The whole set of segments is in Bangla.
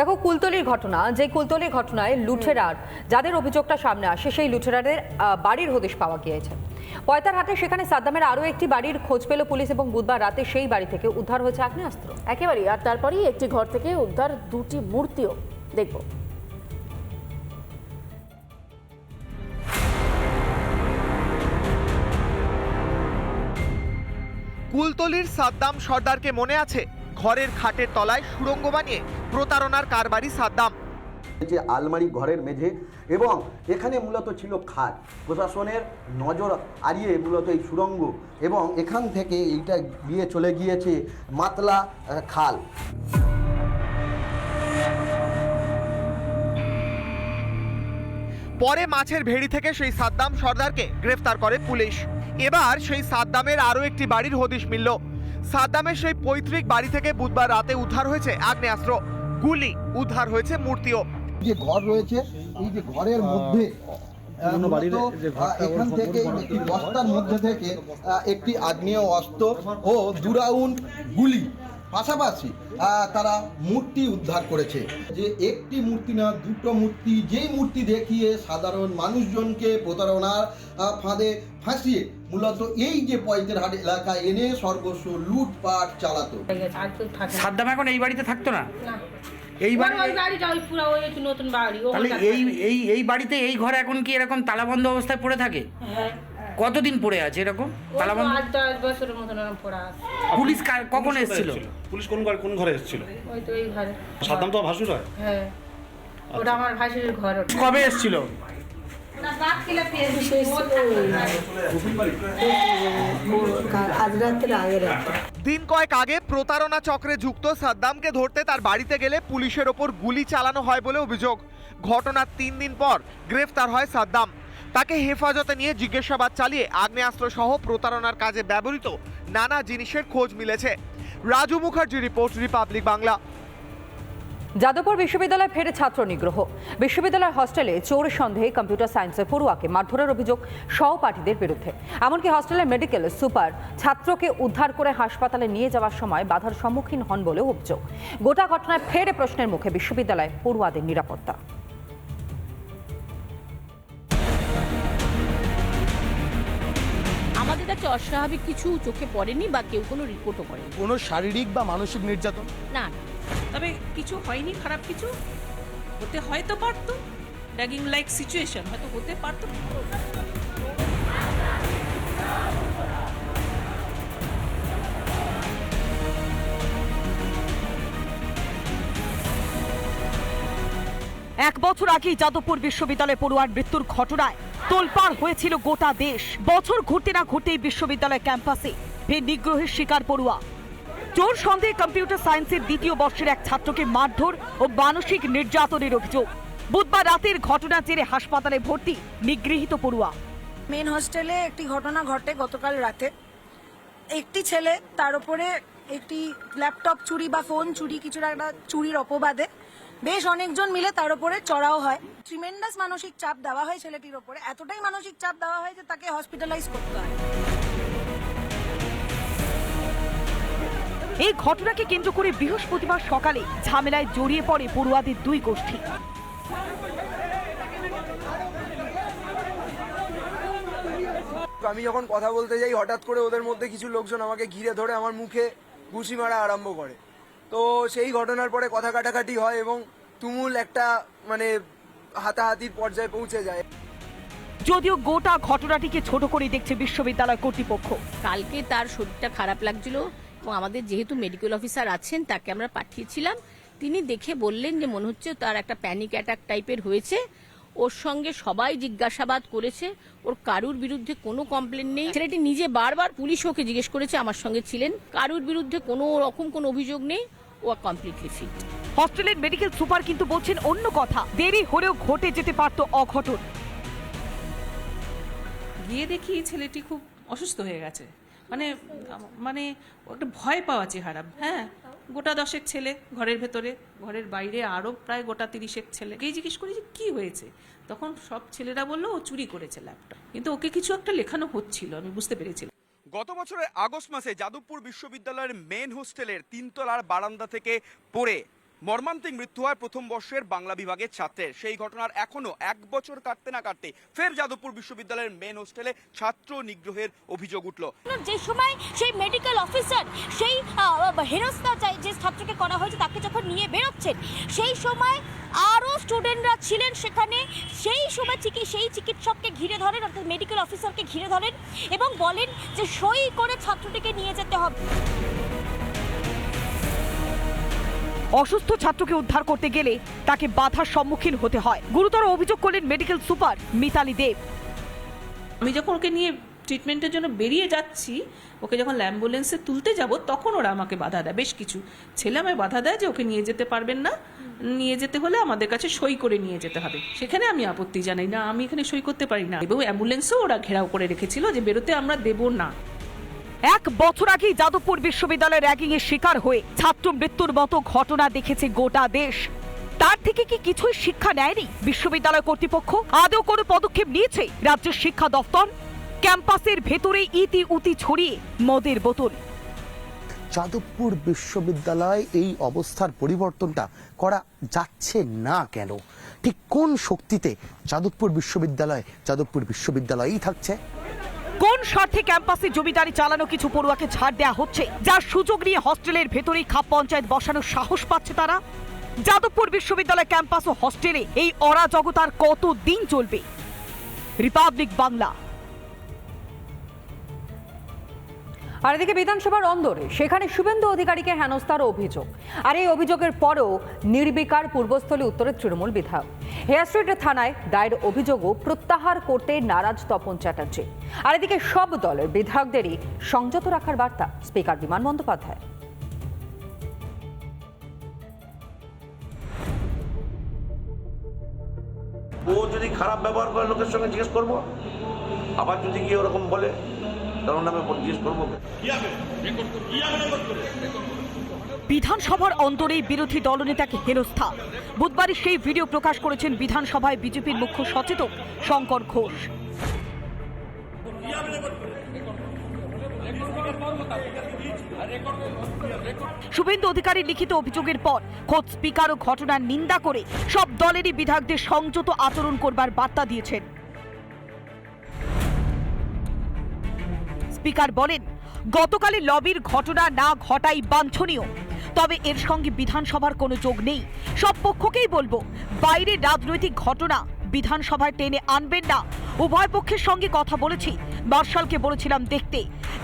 দেখো কুলতলির ঘটনা যে কুলতলির ঘটনায় লুঠেরার যাদের অভিযোগটা সামনে আসে সেই লুঠেরাদের বাড়ির হদিশ পাওয়া গিয়েছে। পয়তারহাটে সেখানে সাদ্দামের আরও একটি বাড়ির খোঁজ পেল পুলিশ এবং বুধবার রাতে সেই বাড়ি থেকে উদ্ধার হয়েছে আগ্নেয়াস্ত্র। একেবারেই আর তারপরেই একটি ঘর থেকে উদ্ধার দুটি মূর্তিও দেখব। কুলতলির সাদ্দাম সর্দারকে মনে আছে? ঘরের খাটের তলায় সুড়ঙ্গ বানিয়ে প্রতারণার কারবারি সাদ্দাম। যে আলমারি ঘরের মেঝে এবং এখানে মূলত ছিল খাট। প্রশাসনের নজর আড়িয়ে মূলত এই সুড়ঙ্গ এবং এখান থেকে এইটা গিয়ে চলে গিয়েছে মাতলা খাল। পরে মাছের ভেড়ি থেকে সেই সাদ্দাম সর্দারকে গ্রেফতার করে পুলিশ। এবার সেই সাদ্দামের আরও একটি বাড়ির হদিশ মিলল। সাদ্দামের সেই পৈতৃক বাড়ি থেকে বুধবার রাতে উদ্ধার হয়েছে আগ্নেয়াস্ত্র। গুলি উদ্ধার হয়েছে মূর্তিও। যে ঘর রয়েছে এই যে ঘরের মধ্যে এখান থেকে একটি বস্তার মধ্যে থেকে একটি আগ্নেয় অস্ত্র ও দুরাউন গুলি। পাশাপাশি আহ, তারা মূর্তি উদ্ধার করেছে। যে একটি মূর্তি না দুটো মূর্তি যেই মূর্তি দেখিয়ে সাধারণ মানুষজনকে প্রতারণার ফাঁদে ফাঁসিয়ে মূলত এই যে পয়তেরহাট এলাকায় এনে সর্বস্ব লুটপাট চালাতো। সাদ্দাম এখন এই বাড়িতে থাকতো না? এই এই এই বাড়িতে এই ঘরে এখন কি এরকম তালাবন্ধ অবস্থায় পড়ে থাকে? হ্যাঁ। কতদিন পড়ে আছে এরকম? তালাবন্ধ? আট দশ বছরের মতন এরকম পড়া আছে। পুলিশ কা- কখন এসেছিল? পুলিশ কোন ঘরে কোন ঘরে এসেছিল? ওই তো এই ঘরে। সাদ্দাম তো ভাসুর হয়? হ্যাঁ। ওটা আমার ভাসির ঘর কবে এসেছিল? আজ রাতের আগে রাতে। দিন কয়েক আগে প্রতারণা চক্রে যুক্ত সাদ্দামকে ধরতে তার বাড়িতে গেলে পুলিশের ওপর গুলি চালানো হয় বলে অভিযোগ। ঘটনার তিন দিন পর গ্রেফতার হয় সাদ্দাম। তাকে হেফাজতে নিয়ে জিজ্ঞাসাবাদ চালিয়ে আগ্নেয়াস্ত্র সহ প্রতারণার কাজে ব্যবহৃত নানা জিনিসের খোঁজ মিলেছে। Raju Mukherjee report, Republic Bangla. Jadavpur বিশ্ববিদ্যালয়ে ফেরে ছাত্র নিগ্রহ। বিশ্ববিদ্যালয়ের হস্টেলে চোর সন্দেহে কম্পিউটার সায়েন্সের পড়ুয়াকে মারধরের অভিযোগ সহপাঠীদের বিরুদ্ধে। এমনকি হস্টেলের মেডিকেল সুপার ছাত্রকে উদ্ধার করে হাসপাতালে নিয়ে যাওয়ার সময় বাধার সম্মুখীন হন বলেও অভিযোগ। গোটা ঘটনায় ফেরে প্রশ্নের মুখে বিশ্ববিদ্যালয় পড়ুয়াদের নিরাপত্তা। অস্বাভাবিক কিছু চোখে পড়েনি বা কেউ কোনো রিপোর্টও করেনি। কোনো শারীরিক বা মানসিক নির্যাতন? না না। তবে কিছু হয়নি খারাপ কিছু? হতে হয়তো পারতো। ড্যাগিং লাইক সিচুয়েশন হয়তো হতে পারতো। এক বছর আগেই যাদবপুর বিশ্ববিদ্যালয়ে পড়ুয়ার মৃত্যুর ঘটনায় তোলপাড় হয়েছিল গোটা দেশ। বছর ঘুরতে না ঘুরতেই বিশ্ববিদ্যালয় ক্যাম্পাসে ফের নিগ্রহের শিকার পড়ুয়া। চোর সন্দেহে কম্পিউটার সায়েন্সের দ্বিতীয় বর্ষের এক ছাত্রকে মারধর ও মানসিক নির্যাতনের অভিযোগ। বুধবার রাতের ঘটনা জেরে হাসপাতালে ভর্তি নিগৃহীত পড়ুয়া। মেন হোস্টেলে একটি ঘটনা ঘটে গতকাল রাতে। একটি ছেলে, তার উপরে একটি ল্যাপটপ চুরি বা ফোন চুরি, কিছু একটা চুরির অপবাদে বেশ অনেকজন মিলে তার উপরে চড়াও হয়। ট্রিমেন্ডাস মানসিক চাপ দেওয়া হয় ছেলেটির উপরে এতটাই মানসিক চাপ দেওয়া হয় যে তাকে হসপিটালাইজ করতে হয়। এই ঘটনাকে কেন্দ্র করে বৃহস্পতিবার সকালে ঝামেলায় জড়িয়ে পড়ে পড়ুয়াদের দুই গোষ্ঠী। আমি যখন কথা বলতে যাই হঠাৎ করে ওদের মধ্যে কিছু লোকজন আমাকে ঘিরে ধরে আমার মুখে ঘুষি মারা আরম্ভ করে। তো সেই ঘটনার পরে কথা কাটাকাটি হয় এবং তুমুল একটা মানে হাতাহাতির পর্যায়ে পৌঁছে যায়। যদিও গোটা ঘটনাটিকে ছোট করে দেখছে বিশ্ববিদ্যালয় কর্তৃপক্ষ। কালকে তার শরীরটা খারাপ লাগছিল এবং আমাদের যেহেতু মেডিকেল অফিসার আছেন তাকে আমরা পাঠিয়েছিলাম। তিনি দেখে বললেন যে মনে হচ্ছে তার একটা প্যানিক অ্যাটাক টাইপের হয়েছে। ওর সঙ্গে সবাই জিজ্ঞাসাবাদ করেছে। ওর কারুর বিরুদ্ধে কোনো কমপ্লেন নেই। ছেলেটি নিজে বারবার পুলিশ ওকে জিজ্ঞেস করেছে আমার সঙ্গে ছিলেন। কারুর বিরুদ্ধে কোনো রকম কোনো অভিযোগ নেই। ও কমপ্লিটলি ফিট হস্টেলের মেডিকেল সুপার কিন্তু বলছেন অন্য কথা। দেরি হলেও ঘটে যেতে পারত অঘটন। গিয়ে দেখি ছেলেটি খুব অসুস্থ হয়ে গেছে। মানে মানে একটা ভয় পাওয়া চেহারা হ্যাঁ? গোটা দশেক ছেলে ঘরের ভেতরে, ঘরের বাইরে আরও প্রায় গোটা তিরিশেক ছেলে। গিয়ে জিজ্ঞেস করি যে, কী হয়েছে? তখন সব ছেলেরা বলল, ও চুরি করেছে ল্যাপটপ কিন্তু ওকে কিছু একটা লেখানো হচ্ছিল, আমি বুঝতে পেরেছিলাম। গত বছরের আগস্ট মাসে যাদবপুর বিশ্ববিদ্যালয়ের মেন হোস্টেলের তিনতলার বারান্দা থেকে পড়ে মর্মান্তিক মৃত্যু হয় প্রথম বর্ষের বাংলা বিভাগের ছাত্রের। সেই ঘটনার এখনও এক বছর কাটতে না কাটতে ফের যাদবপুর বিশ্ববিদ্যালয়ের মেন হোস্টেলে ছাত্র নিগ্রহের অভিযোগ উঠল। যে সময় সেই মেডিকেল অফিসার সেই হেনস্থা যে ছাত্রকে করা হয়েছে তাকে যখন নিয়ে বেরোচ্ছেন, সেই সময় স্টুডেন্টরা ছিলেন সেখানে সেই সময় চিকি সেই চিকিৎসককে ঘিরে ধরেন অর্থাৎ মেডিকেল অফিসারকে ঘিরে ধরেন এবং বলেন যে সই করে ছাত্রটিকে নিয়ে যেতে হবে। অসুস্থ ছাত্রকে উদ্ধার করতে গেলে তাকে বাধার সম্মুখীন হতে হয়। গুরুতর অভিযোগ করলেন মেডিকেল সুপার মিতালি দেব। আমি যখন ওকে নিয়ে ট্রিটমেন্টের জন্য বেরিয়ে যাচ্ছি, ওকে যখন অ্যাম্বুলেন্সে তুলতে যাব, তখন ওরা আমাকে বাধা দেয়। বেশ কিছু ছেলে আমায় বাধা দেয় যে ওকে নিয়ে যেতে পারবেন না। নিয়ে যেতে হলে আমাদের কাছে সই করে নিয়ে যেতে হবে। সেখানে আমি আপত্তি জানাই, না, আমি এখানে সই করতে পারি না। এবং অ্যাম্বুলেন্সও ওরা ঘেরাও করে রেখেছিল যে বেরোতে আমরা দেবো না। এক বছর আগেই যাদবপুর বিশ্ববিদ্যালয়ের র্যাগিং এর শিকার হয়ে ছাত্র মৃত্যুর মতো ঘটনা দেখেছে গোটা দেশ। তার থেকে কি কিছুই শিক্ষা নেয়নি বিশ্ববিদ্যালয় কর্তৃপক্ষ? আদৌ কোনো পদক্ষেপ নিয়েছে রাজ্যের শিক্ষা দফতর ক্যাম্পাসের ভেতরে ইতি উতি ছড়িয়ে মদের বোতল। যাদবপুর বিশ্ববিদ্যালয় এই অবস্থার পরিবর্তনটা করা যাচ্ছে না কেন? ঠিক কোন শক্তিতে যাদবপুর বিশ্ববিদ্যালয় যাদবপুর বিশ্ববিদ্যালয়ই থাকছে? কোন স্বার্থে ক্যাম্পাসে জমিদারি চালানো কিছু পড়ুয়াকে ছাড় দেওয়া হচ্ছে? যার সুযোগ নিয়ে হস্টেলের ভেতরেই খাপ পঞ্চায়েত বসানোর সাহস পাচ্ছে তারা? যাদবপুর বিশ্ববিদ্যালয় ক্যাম্পাস ও হস্টেলে এই অরাজকতার কত দিন চলবে? রিপাবলিক বাংলা। আর এদিকে বিধানসভার অন্দরে, সেখানে শুভেন্দু অধিকারীকে হেনস্থার অভিযোগ। আর এই অভিযোগের পরেও নির্বিকার পূর্বস্থলী উত্তরের তৃণমূল বিধায়ক। হেয়ার স্ট্রিটের থানায় দায়ের অভিযোগও প্রত্যাহার করতে নারাজ তপন চ্যাটার্জি। আর এদিকে সব দলের বিধায়কদেরই সংযত রাখার বার্তা স্পিকার বিমান বন্দ্যোপাধ্যায়। ও যদি খারাপ ব্যবহার করে লোকের সঙ্গে জিজ্ঞেস করব? আবার যদি গিয়ে ওরকম বলে? তখন আমি জিজ্ঞেস করব বিধানসভার অন্তরেই বিরোধী দলনেতাকে হেনস্থা। বুধবারই সেই ভিডিও প্রকাশ করেছেন বিধানসভায় বিজেপির মুখ্য সচেতক শঙ্কর ঘোষ। শুভেন্দু অধিকারীর লিখিত অভিযোগের পর খোদ স্পিকারও ঘটনার নিন্দা করে সব দলেরই বিধায়কদের সংযত আচরণ করবার বার্তা দিয়েছেন। স্পিকার বলেন, গতকালে লবির ঘটনা না ঘটাই বাঞ্ছনীয়। তবে এর সঙ্গে বিধানসভার কোনো যোগ নেই। সব পক্ষকেই বলব, বাইরে রাজনৈতিক ঘটনা বিধানসভায় টেনে আনবেন না। উভয় পক্ষের সঙ্গে কথা বলেছি, মার্শালকে বলেছিলাম দেখতে।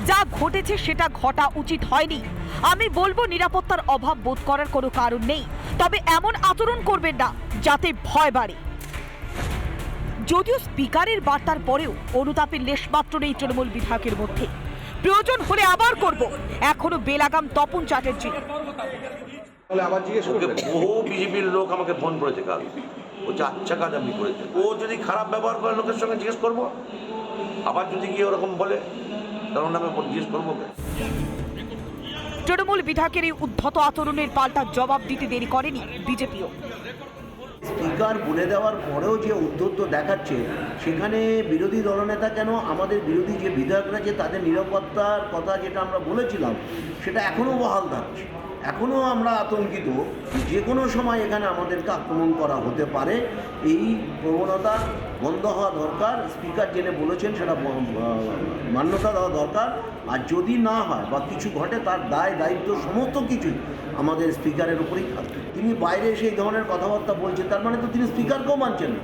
যা ঘটেছে সেটা ঘটা উচিত হয়নি। আমি বলব, নিরাপত্তার অভাব বোধ করার কোনো কারণ নেই। তবে এমন আচরণ করবেন না, যাতে ভয় বাড়ে। যদিও স্পিকারের বার্তার পরেও অনুতাপের লেশমাত্র নেই তৃণমূল বিধায়কের মধ্যে। প্রয়োজন হলে আবার করব। এখনও বেলাগাম তপন চ্যাটার্জি। ওকে বহু বিজেপির লোক আমাকে ফোন করেছে কাল। ও যে আচ্ছা কাজ আপনি করেছেন ও যদি খারাপ ব্যবহার করে লোকের সঙ্গে জিজ্ঞেস করব? আবার যদি গিয়ে ওরকম বলে তখন আমি জিজ্ঞেস করব তৃণমূল বিধায়কের এই উদ্ধত আচরণের পাল্টা জবাব দিতে দেরি করেনি বিজেপিও। স্পিকার বলে দেওয়ার পরেও যে উদ্ধত্ত দেখাচ্ছে, সেখানে বিরোধী দলনেতা কেন আমাদের বিরোধী যে বিধায়করা যে তাদের নিরাপত্তার কথা যেটা আমরা বলেছিলাম, সেটা এখনও বহাল থাকছে। এখনও আমরা আতঙ্কিত যে কোনো সময় এখানে আমাদেরকে আক্রমণ করা হতে পারে। এই প্রবণতা বন্ধ হওয়া দরকার, স্পিকার জেনে বলেছেন সেটা মান্যতা দেওয়া দরকার। আর যদি না হয় বা কিছু ঘটে, তার দায়, দায়িত্ব সমস্ত কিছুই আমাদের স্পিকারের উপরেই থাকবে। তিনি বাইরে এসে এই ধরনের কথাবার্তা বলছেন, তার মানে তো তিনি স্পিকারকেও মানছেন না।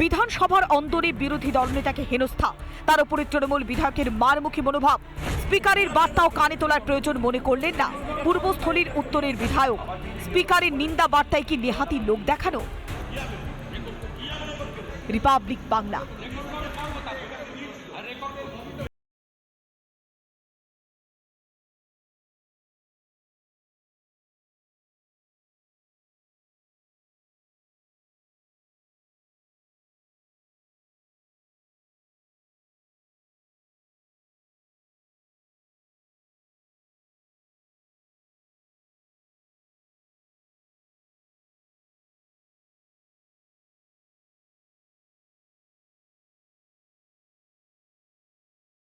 বিধানসভার অন্দরে বিরোধী দলনেতাকে হেনস্থা। তার উপরে তৃণমূল বিধায়কের মারমুখী মনোভাব। স্পিকারের বার্তাও কানে তোলার প্রয়োজন মনে করলেন না পূর্বস্থলীর উত্তরের বিধায়ক। স্পিকারের নিন্দা বার্তায় কি নেহাতি লোক দেখানো? রিপাবলিক বাংলা।